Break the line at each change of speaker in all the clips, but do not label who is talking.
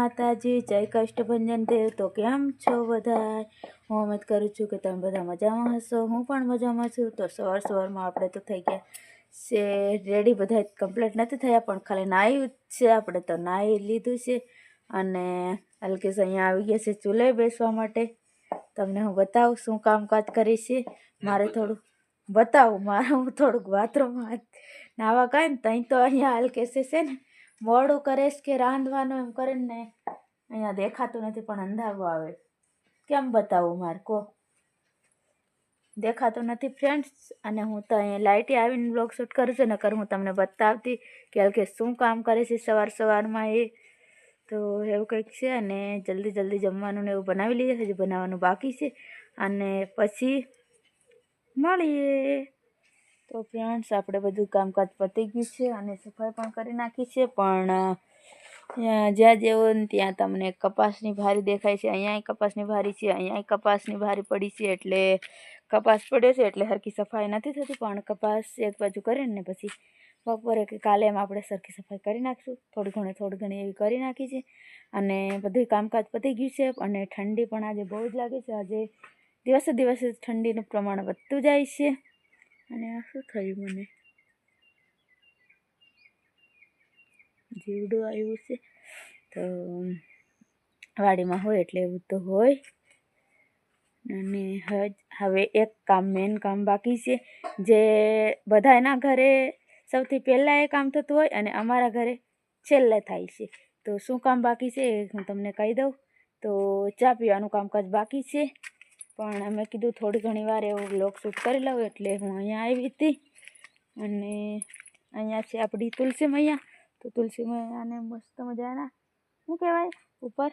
માતાજી જય કષ્ટભંજન દેવ. તો કેમ છો બધા હું ઉમેદ કરું છું કે તમે બધા મજામાં હશો. હું પણ મજામાં છું. તો સવાર સવારમાં આપણે તો થઈ ગયા છે. રેડી બધા કમ્પ્લીટ નથી થયા પણ ખાલી નાહ્યું છે. આપણે તો નાહી લીધું છે. અને અલ્કેશ અહીંયા આવી ગયા છે ચૂલે બેસવા માટે. તમને હું બતાવું શું કામકાજ કરીશ છે? મારે થોડું બતાવું. મારે હું થોડુંક બાથરૂમમાં નાવા કાંઈ ને ત્યાં તો અહીંયા અલ્કેશ છે ને મોડું કરેશ કે રાંધવાનું એમ કરીને અહીંયા દેખાતું નથી, પણ અંધારું આવે. કેમ બતાવું મારે? કો દેખાતું નથી ફ્રેન્ડ્સ અને હું તો અહીંયા લાઇટે આવીને બ્લોગ શૂટ કરું છું, નકર હું તમને બતાવતી કે કે શું કામ કરે છે સવાર સવારમાં એ. તો એવું કંઈક છે અને જલ્દી જલ્દી જમવાનું ને એવું બનાવી લઈએ હજી બનાવવાનું બાકી છે. અને પછી મળીએ. તો ફ્રેન્ડ્સ આપણે બધું કામકાજ પતી ગયું છે અને સફાઈ પણ કરી નાખી છે, પણ જ્યાં જેવો ત્યાં તમને કપાસની ભારી દેખાય છે અહીંયા કપાસની ભારી છે અહીંયા કપાસની ભારી પડી છે, એટલે કપાસ પડ્યો છે, એટલે સરખી સફાઈ નથી થતી, પણ કપાસ એક બાજુ કરીને પછી બપોરે કે કાલે એમ આપણે સરખી સફાઈ કરી નાખીશું. થોડી ઘણી થોડી ઘણી એવી કરી નાખી છે અને બધું કામકાજ પતી ગયું છે અને ઠંડી પણ આજે બહુ જ લાગે છે. આજે દિવસે દિવસે ઠંડીનું પ્રમાણ વધતું જાય છે. અને આ શું થયું મને? જીવડું આવ્યું છે. તો વાડીમાં હોય એટલે એવું તો હોય. અને હવે એક કામ મેન કામ બાકી છે. જે બધાના ઘરે સૌથી પહેલાં એ કામ થતું હોય અને અમારા ઘરે છેલ્લે થાય છે. તો શું કામ બાકી છે એ હું તમને કહી દઉં. તો ચા પીવાનું કામકાજ બાકી છે. પણ અમે કીધું થોડી ઘણી વાર એવું બ્લોગ શૂટ કરી લઉં એટલે હું અહીંયા આવી હતી. અને અહીંયા છે આપણી તુલસી મૈયા. તો તુલસી મૈયાને મસ્ત મજાના, શું કહેવાય? ઉપર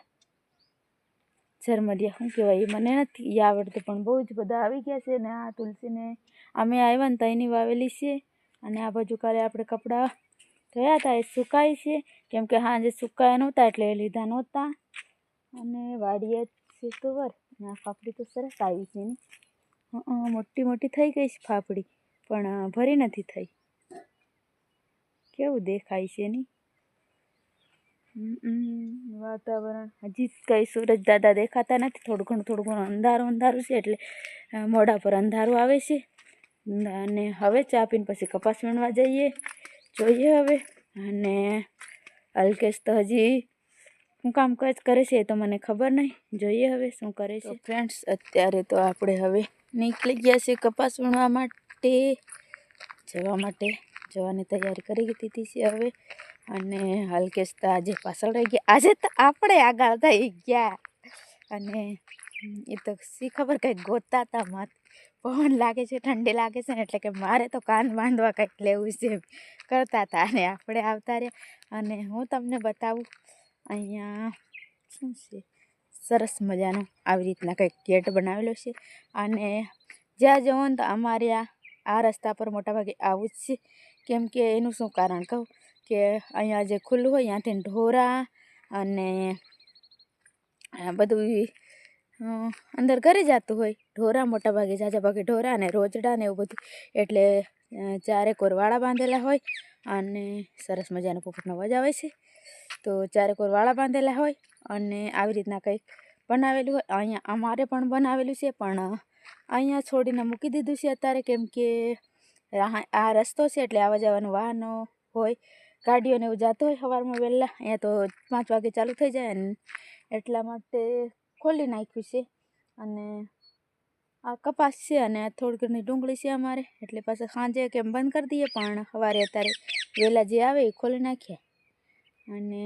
ઝરમરિયા, શું કહેવાય? એ મને નથી આવડતું, પણ બહુ જ બધા આવી ગયા છે ને આ તુલસીને. અમે આવ્યા ને તઈની વાવેલી છે અને આ બાજુ કાલે આપણે કપડાં ધોયા હતા, એ સુકાય છે. કેમ કે હા જે સુકાયા નહોતા એટલે એ લીધા નહોતા. અને વાડીએ છે તો વર આ ફાફડી તો સરસ આવી છે ને. મોટી મોટી થઈ ગઈ છે ફાફડી, પણ ભરી નથી થઈ. કેવું દેખાય છે ની? વાતાવરણ. હજી કંઈ સૂરજ દાદા દેખાતા નથી, થોડું ઘણું થોડું ઘણું અંધારું અંધારું છે એટલે મોઢા પર અંધારું આવે છે. અને હવે ચા પીને પછી કપાસ વીણવા જઈએ. જોઈએ હવે. અને અલ્કેશ તો હજી શું કામકાજ કરે છે એ તો મને ખબર નહીં. જોઈએ હવે શું કરે છે. ફ્રેન્ડ્સ અત્યારે તો આપણે હવે નીકળી ગયા છે કપાસ વીણવા માટે. જવા માટે. જવાની તૈયારી કરી દીધી છે હવે. અને હલકેશ તો આજે પાછળ રહી ગયા. આજે તો આપણે આગળ થઈ ગયા. અને એ તો શી ખબર કંઈક ગોતતા હતા મત. પવન લાગે છે ઠંડી લાગે છે ને એટલે કે મારે તો કાન બાંધવા કંઈક લેવું છે કરતા હતા અને આપણે આવતા રહ્યા. અને હું તમને બતાવું અહીંયા શું છે? સરસ મજાનો આવી રીતના કંઈક ગેટ બનાવેલો છે. અને જ્યાં જવો ને તો અમારે આ રસ્તા પર મોટાભાગે આવું જ છે. કેમ કે એનું શું કારણ કહું? કે અહીંયા જે ખુલ્લું હોય ત્યાંથી ઢોરા અને બધું અંદર ઘરે જતું હોય. ઢોરા મોટાભાગે જાજા ભાગે ઢોરા અને રોજડા ને એવું બધું. એટલે ચારે કોરવાળા બાંધેલા હોય અને સરસ મજાનો પોપટનો અવાજ આવે છે. તો ચારે કોરવાળા બાંધેલા હોય અને આવી રીતના કંઈક બનાવેલું હોય, અહીંયા અમારે પણ બનાવેલું છે, પણ અહીંયા છોડીને મૂકી દીધું છે અત્યારે, કેમ કે આ રસ્તો છે એટલે આવવા જવાનું વાહનો હોય ગાડીઓને એવું જતું હોય સવારમાં વહેલા, અહીંયા તો પાંચ વાગે ચાલુ થઈ જાય અને એટલા માટે ખોલી નાખ્યું છે અને આ કપાસ છે અને થોડી ઘણી ડુંગળી છે અમારે, એટલે પાછા સાંજે કેમ બંધ કરી દઈએ, પણ સવારે અત્યારે વહેલા જે આવે એ ખોલી નાખીએ. અને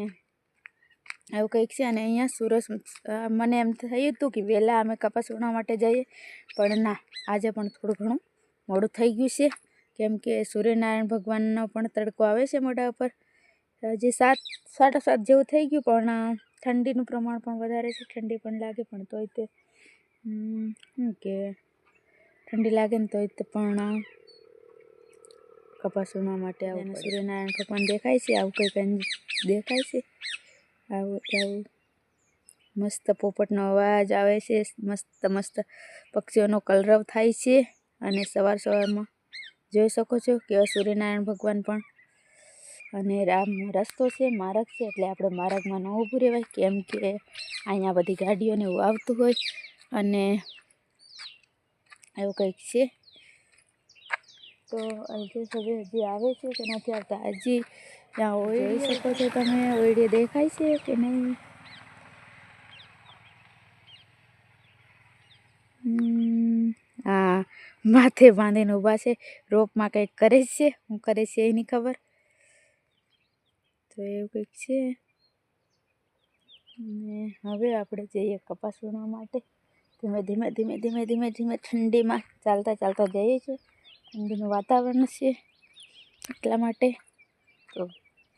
આવું કંઈક છે. અને અહીંયા સુરસ મને એમ થયું હતું કે વહેલા અમે કપાસ ઉણવા માટે જઈએ. પણ ના, આજે પણ થોડું ઘણું મોડું થઈ ગયું છે. કેમ કે સૂર્યનારાયણ ભગવાનનો પણ તડકો આવે છે મોઢા ઉપર. હજી સાત સાડા સાત જેવું થઈ ગયું, પણ ઠંડીનું પ્રમાણ પણ વધારે છે. ઠંડી પણ લાગે, પણ તોય તે શું કે, ઠંડી લાગે ને તોય તે પણ કપાસ વીણવા માટે આવું સૂર્યનારાયણ ભગવાન દેખાય છે આવું કંઈક દેખાય છે? આવું આવું મસ્ત પોપટનો અવાજ આવે છે મસ્ત મસ્ત પક્ષીઓનો કલરવ થાય છે અને સવાર સવારમાં જોઈ શકો છો કે સૂર્યનારાયણ ભગવાન પણ અને રામ રસ્તો છે માર્ગ છે એટલે આપણે માર્ગમાં ન ઊભું રહેવાય કેમ કે અહીંયા બધી ગાડીઓને એવું આવતું હોય અને એવું કંઈક છે. તો અલગેશ હવે હજી આવે છે કે નથી આવતા હજી ત્યાં ઓળી શકો છો તમે ઓળી દેખાય છે કે નહીં? હા માથે બાંધીને ઊભા છે. રોપમાં કંઈક કરે છે હું કરે છે એની ખબર? તો એવું કંઈક છે. અને હવે આપણે જઈએ કપાસ વીણવા માટે. ધીમે ધીમે ધીમે ધીમે ધીમે ધીમે ઠંડીમાં ચાલતા ચાલતા જઈએ છીએ. ઠંડીનું વાતાવરણ છે એટલા માટે. તો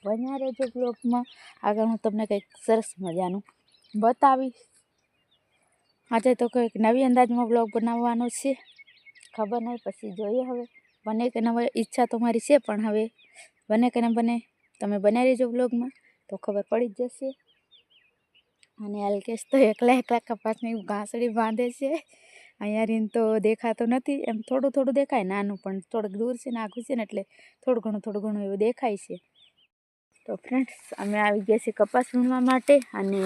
બન્યા રહેજો બ્લોગમાં. આગળ હું તમને કંઈક સરસ મજાનું બતાવીશ. આજે તો કંઈક નવી અંદાજમાં બ્લોગ બનાવવાનો છે. ખબર નહીં, પછી જોઈએ હવે. બને કે ન ઈચ્છા તો મારી છે પણ હવે બને કે ન બને, તમે બનાવી રહેજો બ્લોગમાં તો ખબર પડી જ જશે. અને અલ્કેશ તો એકલા એકલા કપાસની ઘાસડી બાંધે છે. અહીંયા રીન તો દેખાતો નથી. એમ થોડું થોડું દેખાય, નાનું પણ થોડુંક દૂર છે ને આઘું છે ને એટલે થોડું ઘણું થોડું ઘણું એવું દેખાય છે. તો ફ્રેન્ડ્સ અમે આવી ગયા છીએ કપાસ વીણવા માટે અને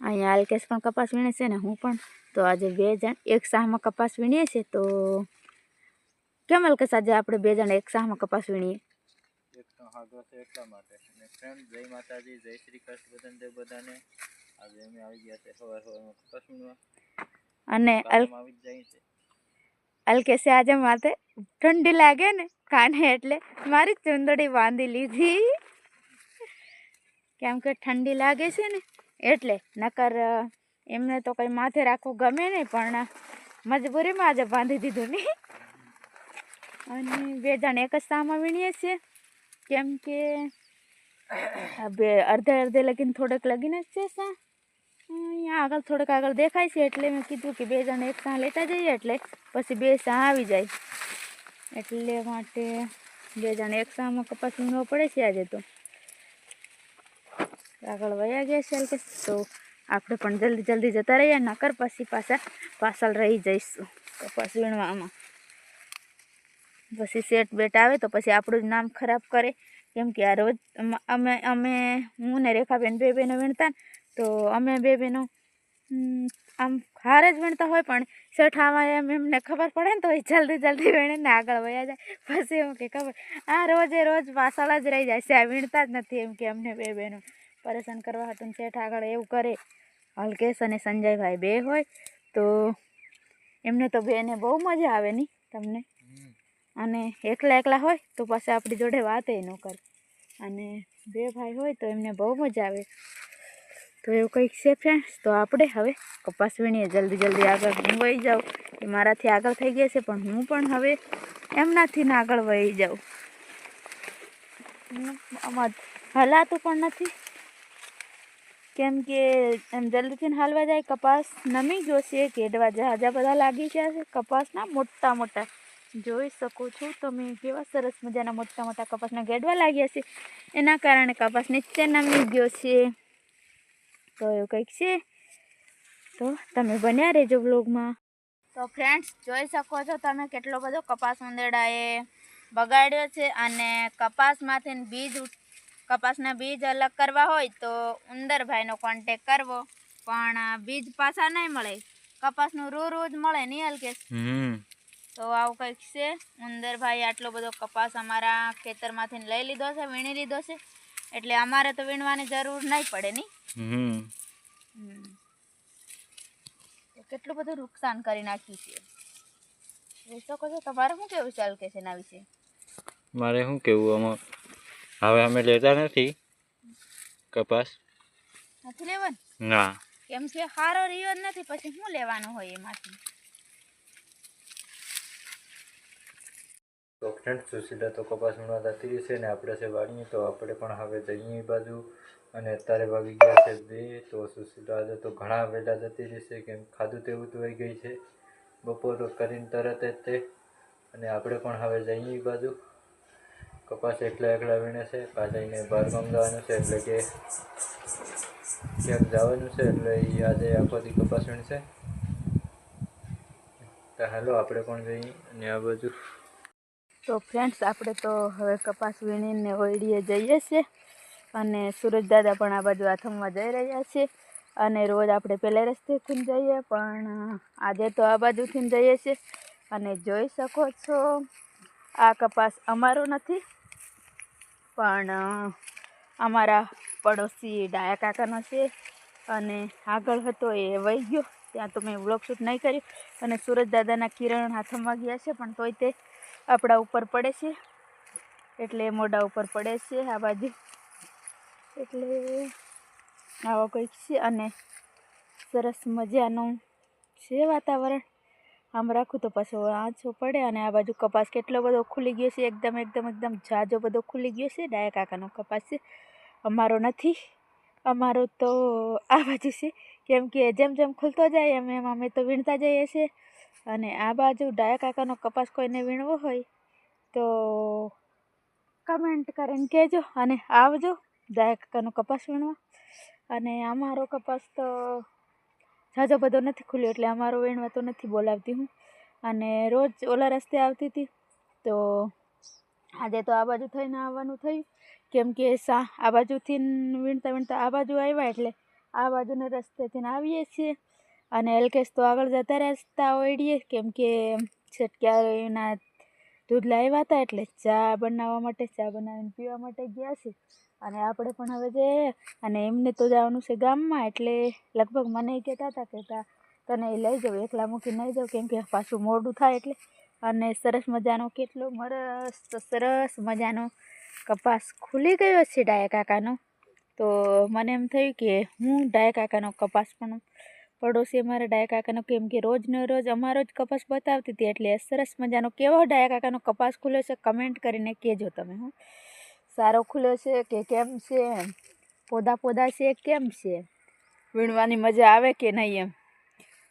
અહીંયા અલ્કેશ પણ કપાસ વીણે છે ને હું પણ. તો આજે બે જણ, એક શાહમાં કપાસ વીણીએ છીએ. તો કેમ અલ્કેશ, આજે આપણે બે જણ એક શાહમાં કપાસ વીણીએ?
જય શ્રી કૃષ્ણ, બધાને આજે અમે આવી ગયા છે સવાર સવારમાં કપાસ વીણવા.
અને અલ
કામ આવી જ જાય છે.
આજે માથે ઠંડી લાગે ને કાને એટલે મારી ચુંદડી બાંધી લીધી. કેમ કે ઠંડી લાગે છે ને એટલે નકર એમને તો કંઈ માથે રાખવું ગમે નહીં પણ મજબૂરીમાં આજે બાંધી દીધું ને. અને બે જણ એક જ સામાં વીણીએ છીએ. કેમ કે બે અડધે અડધે લગીને થોડેક લગીને જ છે સા. અહીંયા આગળ થોડુંક આગળ દેખાય છે એટલે મેં કીધું કે બે જણ એક સાહ લેતા જઈએ એટલે પછી બે સાહ આવી જાય. એટલે માટે બે જણ એક સાહમાં કપાસ વીણવો પડે છે આજે તો. આગળ વયા ગયા છે કે તો આપણે પણ જલ્દી જલ્દી જતા રહીએ, નકર પછી પાછા પાછળ રહી જઈશું કપાસ વીણવામાં. પછી સેટ બેટ આવે તો પછી આપણું જ નામ ખરાબ કરે. કેમ કે આ રોજ અમે અમે હું ને રેખાબેન બે બહેનો વીણતા તો અમે બે બહેનો આમ હારે જ વણતા હોય પણ શેઠ એમ એમને ખબર પડે ને તો એ જલ્દી જલ્દી વીણીને આગળ વયા જાય. પછી એમ કે ખબર, આ રોજે રોજ પાછળ જ રહી જાય છે, આ વીણતા જ નથી એમ કે અમને બે બહેનો. પરેશાન કરવા હતું ને શેઠ આગળ એવું કરે. હલકેશ અને સંજયભાઈ બે હોય તો એમને તો બેને બહુ મજા આવે નહીં તમને? અને એકલા એકલા હોય તો પાછા આપણી જોડે વાતે ન કરે. અને બે ભાઈ હોય તો એમને બહુ મજા આવે. તો એવું કંઈક છે ફ્રેન્ડ્સ તો આપણે હવે કપાસ વીણીએ. જલ્દી જલ્દી આગળ હું વહી જાઉં. એ મારાથી આગળ થઈ ગયા છે, પણ હું પણ હવે એમનાથી ને આગળ વહી જાઉં. આમાં હલાતું પણ નથી. કેમ કે એમ જલ્દીથી હાલવા જાય. કપાસ નમી ગયો છે કેડવા જહાજા બધા લાગી ગયા છે. કપાસના મોટા મોટા. જોઈ શકો છો તમે કેવા સરસ મજાના મોટા મોટા કપાસના ગેડવા લાગ્યા છે. એના કારણે કપાસ નીચે નમી ગયો છે. તો એવું કંઈક છે? તો તમે બન્યા રહેજો બ્લોગમાં તો ફ્રેન્ડ્સ જોઈ શકો છો તમે કેટલો બધો કપાસ ઉંદેડાએ બગાડ્યો છે અને કપાસમાંથી બીજ કપાસના બીજ અલગ કરવા હોય તો ઉંદરભાઈનો કોન્ટેક કરવો. પણ બીજ પાછા નહીં મળે. કપાસનું રૂ રૂ જ મળે નહીં હલકેશ તો આવું કંઈક છે. ઉંદરભાઈ આટલો બધો કપાસ અમારા ખેતરમાંથી લઈ લીધો છે વીણી લીધો છે. એટલે અમારે તો વીણવાની જરૂર નહીં પડે નહીં?
હમ.
હમ. કેટલું બધું નુકસાન કરી નાખ્યું છે. જોઈ શકો છો તમારે શું કેવું ચાલ કે છે એના વિશે?
મારે શું કેવું આમાં હવે અમે લેતા નથી કપાસ.
નથી લેવાનું?
ના.
કેમ કે સારો રહ્યો જ નથી પછી શું લેવાનું હોય એમાંથી?
તો ફ્રેન્ડ સુશીલા તો કપાસ જતી રહી છે ને આપણે છે વાળીએ તો આપણે પણ હવે જઈએ બાજુ. અને અત્યારે વાગી ગયા છે બે, તો સુશીલા આજે તો ઘણા વહેલા જતી રહેશે, કેમ ખાધું તેવું તો વહી ગઈ છે. બપોર કરીને તરત જ તે, અને આપણે પણ હવે જઈએ એ બાજુ. કપાસ એકલા એકલા વીણે છે, પાછા એને બહાર ગામ જવાનું છે, એટલે કે ક્યાંક જવાનું છે, એટલે એ આજે આખોથી કપાસ વીણશે. તો હાલો, આપણે પણ જઈએ, અને આ બાજુ.
તો ફ્રેન્ડ્સ આપણે તો હવે કપાસ વીણીને ઓળીએ જઈએ છીએ. અને સૂરજદાદા પણ આ બાજુ આથમવા જઈ રહ્યા છે અને રોજ આપણે પહેલા રસ્તેથી જઈએ, પણ આજે તો આ બાજુથી જઈએ છીએ અને જોઈ શકો છો, આ કપાસ અમારો નથી, પણ અમારા પડોશી ડાયા કાકાનો છે. અને આગળ હતો એ વહી ગયો, ત્યાં તો મેં વ્લોગ શૂટ નહીં કર્યું. અને સુરજદાદાના કિરણ હાથમાં ગયા છે, પણ તોય તે આપણા ઉપર પડે છે. એટલે મોઢા ઉપર પડે છે આ બાજુ. એટલે આવો કંઈક છે અને સરસ મજાનું છે વાતાવરણ. આમ રાખું તો પાછો આંચો પડે અને આ બાજુ કપાસ કેટલો બધો ખુલી ગયો છે. એકદમ એકદમ એકદમ જાજો બધો ખુલી ગયો છે. ડાયા કાકાનો કપાસ છે. અમારો નથી. અમારો તો આ બાજુ છે. કેમ કે જેમ જેમ ખુલતો જાય એમ એમ અમે તો વીણતા જઈએ છીએ. અને આ બાજુ ડાયા કાકાનો કપાસ કોઈને વીણવો હોય તો કમેન્ટ કરીને કહેજો અને આવજો. ડાયા કાકાનો કપાસ વીણવા. અને અમારો કપાસ તો ઝાઝો બધો નથી ખુલ્યો એટલે અમારો વીણવા તો નથી બોલાવતી હું. અને રોજ ઓલા રસ્તે આવતી હતી તો આજે તો આ બાજુ થઈને આવવાનું થયું. કેમ કે સા, આ બાજુથી વીણતા વીણતા આ બાજુ આવ્યા એટલે આ બાજુના રસ્તેથી આવીએ છીએ. અને એલકેશ તો આગળ જતા રસ્તા ઓળીએ કેમ કે છટક્યાના દૂધ લાવ્યા હતા એટલે ચા બનાવવા માટે, ચા બનાવીને પીવા માટે ગયા છે. અને આપણે પણ હવે જઈએ અને એમને તો જવાનું છે ગામમાં એટલે લગભગ મને કહેતા હતા કહેતા તને એ લઈ જાઉં, એકલા મૂકી નહીં જાઉં, કેમ કે પાછું મોડું થાય એટલે. અને સરસ મજાનો કેટલો મરસ સરસ મજાનો કપાસ ખુલી ગયો છે ડાયા કાકાનો. તો મને એમ થયું કે હું ડાયા કાકાનો કપાસ પણ પડોશી અમારા ડાયા કાકાનો, કેમ કે રોજનો રોજ અમારો જ કપાસ બતાવતી હતી એટલે સરસ મજાનો કેવો ડાયા કાકાનો કપાસ ખુલ્યો છે કમેન્ટ કરીને કહેજો તમે, હું. સારો ખુલ્યો છે કે કેમ છે? એમ પોદા પોદા છે કેમ છે? વીણવાની મજા આવે કે નહીં એમ?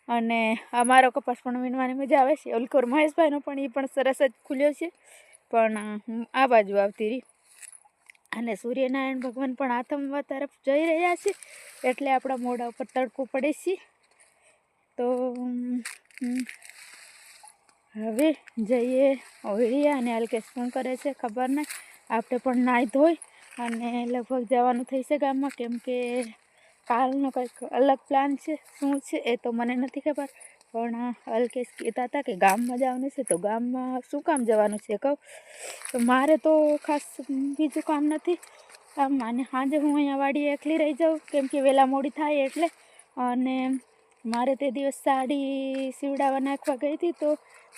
અને અમારો કપાસ પણ વીણવાની મજા આવે છે. ઓલકોર મહેશભાઈનો પણ એ પણ સરસ જ ખુલ્યો છે. પણ હું આ બાજુ આવતી રહી. અને સૂર્યનારાયણ ભગવાન પણ આથમવા તરફ જઈ રહ્યા છે. એટલે આપણા મોઢા ઉપર તડકો પડે છે. તો હવે જઈએ ઓળીએ અને અલ્કેશ શું કરે છે ખબર નહીં. આપણે પણ નાહી ધોઈ અને લગભગ જવાનું થઈ છે ગામમાં. કેમ કે કાલનો કંઈક અલગ પ્લાન છે, શું છે એ તો મને નથી ખબર. પણ અલ્કેશ કહેતા હતા કે ગામમાં જવાનું છે, તો ગામમાં શું કામ જવાનું છે કહું? તો મારે તો ખાસ બીજું કામ નથી. આમ અને સાંજે હું અહીંયા વાડીએ એકલી રહી જાઉં, કેમ કે વહેલા મોડી થાય એટલે. અને મારે તે દિવસ સાડી સીવડાવવા નાખવા ગઈ હતી તો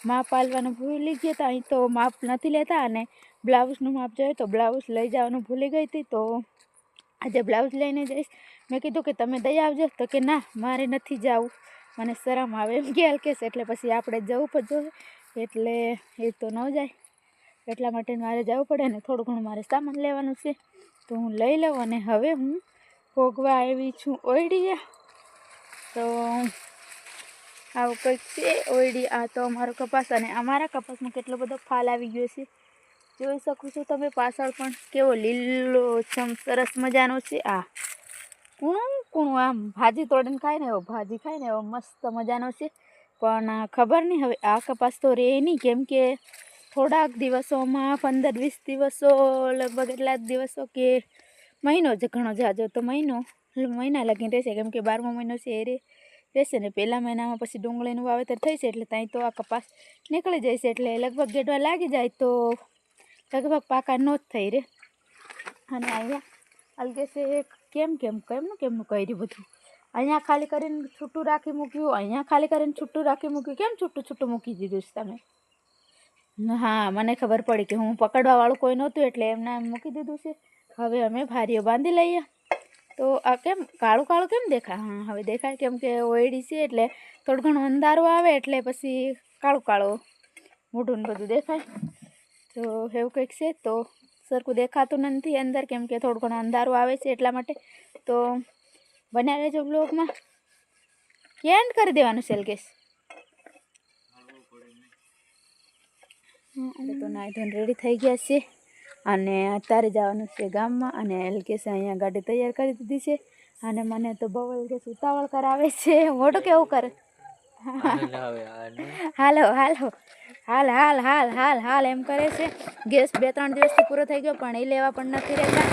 માપ આલવાનું ભૂલી ગયા હતા. અહીં તો માપ નથી લેતા અને બ્લાઉઝનું માપ જોઈએ તો બ્લાઉઝ લઈ જવાનું ભૂલી ગઈ હતી. તો આજે બ્લાઉઝ લઈને જઈશ. મેં કીધું કે તમે દઈ આવજો. તો કે ના, મારે નથી જવું. મને શરમ આવે એમ કે હલકેશ એટલે પછી આપણે જવું જોઈએ. એટલે એ તો ન જાય. એટલા માટે મારે જવું પડે ને થોડું ઘણું મારે સામાન લેવાનું છે. તો હું લઈ લઉં અને હવે હું ભોગવા આવી છું ઓયડીએ તો આવું કંઈક છે ઓયડી. આ તો અમારો કપાસ અને અમારા કપાસમાં કેટલો બધો ફાલ આવી ગયો છે. જોઈ શકું છું તમે પાછળ પણ કેવો લીલો છમ સરસ મજાનો છે આ. કૂણું કૂણું આમ ભાજી તોડીને ખાય ને એવો ભાજી ખાય ને એવો મસ્ત મજાનો છે. પણ ખબર નહીં હવે આ કપાસ તો રહે નહીં. કેમ કે થોડાક દિવસોમાં પંદર વીસ દિવસો, લગભગ એટલા જ દિવસો કે મહિનો જ ઘણો જાજો તો મહિનો. મહિના લગીને રહેશે કેમ કે બારમો મહિનો છે એ રહેશે ને પહેલા મહિનામાં પછી ડુંગળીનું વાવેતર થઈ છે એટલે ત્યાં તો આ કપાસ નીકળી છે એટલે લગભગ ગેડવા લાગી જાય તો લગભગ પાકા નો જ થઈ રે અને અહીંયા અલગે છે કેમ કેમ કેમનું કેમનું કર્યું બધું અહીંયા ખાલી કરીને છૂટું રાખી મૂક્યું અહીંયા ખાલી કરીને છૂટું રાખી મૂક્યું કેમ છૂટું છૂટું મૂકી દીધું છે તમે હા મને ખબર પડી કે હું પકડવાવાળું કોઈ નહોતું એટલે એમને એમ મૂકી દીધું છે હવે અમે ભારીઓ બાંધી લઈએ તો આ કેમ કાળું કાળું કેમ દેખાય? હા હવે દેખાય કેમ કે ઓયડી છે એટલે થોડું ઘણું અંધારું આવે એટલે પછી કાળું કાળું મોઢું ને બધું દેખાય. તો એવું કંઈક છે તો સરખું દેખાતું નથી અંદર કેમ કે થોડું ઘણું અંધારું આવે છે એટલા માટે. તો બન્યા રહેજો બ્લોગમાં. કેન્ડ કરી દેવાનું છે કેસ તો નાઈ ધોન રેડી થઈ ગયા છે અને અત્યારે જવાનું છે ગામમાં અને એલકેસે અહીંયા ગાડી તૈયાર કરી દીધી છે. અને મને તો બહુ એલકેસ ઉતાવળ કરાવે છે. મોટું કેવું કરે? હાલો હાલો હાલ હાલ. હાલ હાલ હાલ એમ કરે છે. ગેસ બે ત્રણ દિવસથી પૂરો થઈ ગયો પણ એ લેવા પણ નથી રહેતા.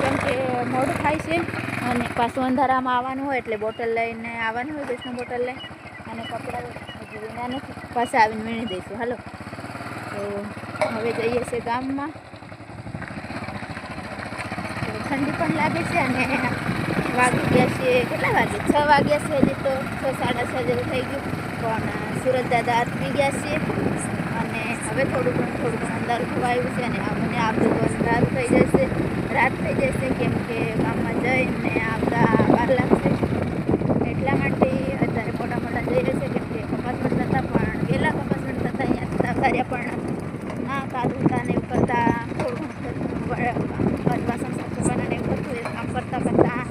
કેમ કે મોડું થાય છે અને પાછું અંધારામાં આવવાનું હોય એટલે બોટલ લઈને આવવાનું હોય ગેસની બોટલ લઈ અને કપડાં હજી વીણા નથી. પાછા આવીને વીણી દઈશું. હાલો. તો હવે જઈએ છીએ ગામમાં. ઠંડી પણ લાગે છે અને વાગી ગયા છે કેટલા વાગે? છ વાગ્યા છે હજી તો. છ, સાડા છ જેવું થઈ ગયું. પણ સુરત દાદા આથમી ગયા છે. અને હવે થોડું ઘણું થોડું ઘણું અંધારું આવ્યું છે અને મને આવતું તો અંધારું થઈ જશે. રાત થઈ જશે કેમ કે ગામમાં જઈને આવતા વાર લાગશે. એટલા માટે અત્યારે મોટા મોટા જઈએ છે કેમ કે કપાસ પણ થતા પણ વહેલા કપાસ પણ થતા અહીંયા થતા કાર્ય પણ ના કાઢતા ને એવું કરતા થોડું ઘણું ઘર વાસણ સાફ કરવાના ને એવું બધું એ કામ કરતાં કરતાં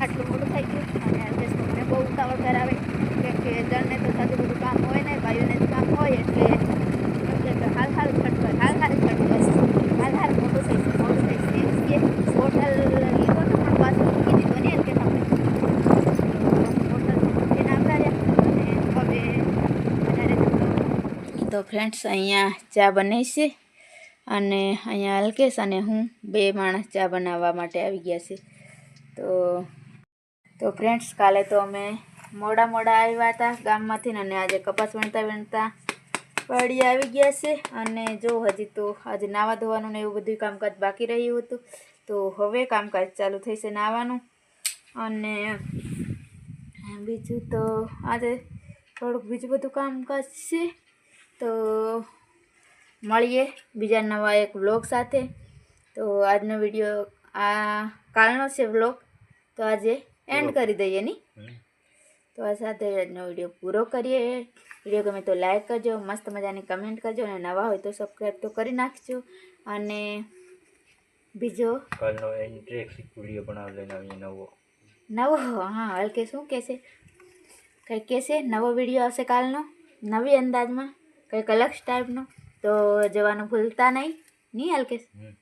આટલું મોટું થઈ ગયું અને અલ્પેશ તો મને બહુ ઉતાવળ કરાવે કેમ કે જણને તો થતું બધું કામ હોય ને ભાઈઓને જ કામ હોય એટલે એમ કે હાલ હાલ ખટ કર હાલ હાલ ખટ કર હાલ હાલ મોટું થઈ છે મોટું થઈ છે એમ કે હોટલ લીધો તો પણ પાછું મૂકી દીધો ને એમ કે આપણે હોટલ મૂકીને આવતા રહ્યા અને હવે વધારે તો ફ્રેન્ડ્સ અહીંયા ચા બનાવી છે અને અહીંયા અલ્કેશ અને હું બે માણસ ચા બનાવવા માટે આવી ગયા છે. તો તો ફ્રેન્ડ્સ કાલે તો અમે મોડા મોડા આવ્યા હતા ગામમાંથી અને આજે કપાસ વીણતા વીણતા વાડી આવી ગયા છે અને જો હજી તો આજે નાવા ધોવાનું ને એવું બધું કામકાજ બાકી રહ્યું હતું. તો હવે કામકાજ ચાલુ થઈ છે નાવાનું અને બીજું તો આજે થોડુંક બીજું બધું કામકાજ છે. તો મળીએ બીજા નવા એક વ્લોગ સાથે. તો આજનો વીડિયો આ કાલનો છે વ્લોગ. તો આજે એન્ડ કરી દઈએ ની તો આ સાથે આજનો વીડિયો પૂરો કરીએ. વીડિયો ગમે તો લાઈક કરજો મસ્ત મજાની કમેન્ટ કરજો અને નવા હોય તો સબસ્ક્રાઈબ તો કરી નાખજો. અને બીજો?
કાલનો ઇન્ટરેક્ટિવ વીડિયો બનાવી લઈને આવીએ નવો.
નવો? હા હલકે શું કહેશે કંઈક કહેશે નવો વીડિયો આવશે કાલનો? નવી અંદાજમાં? કંઈક અલગ ટાઈપનો તો જવાનું ભૂલતા નહીં. નહીં હલકેશ
હમ.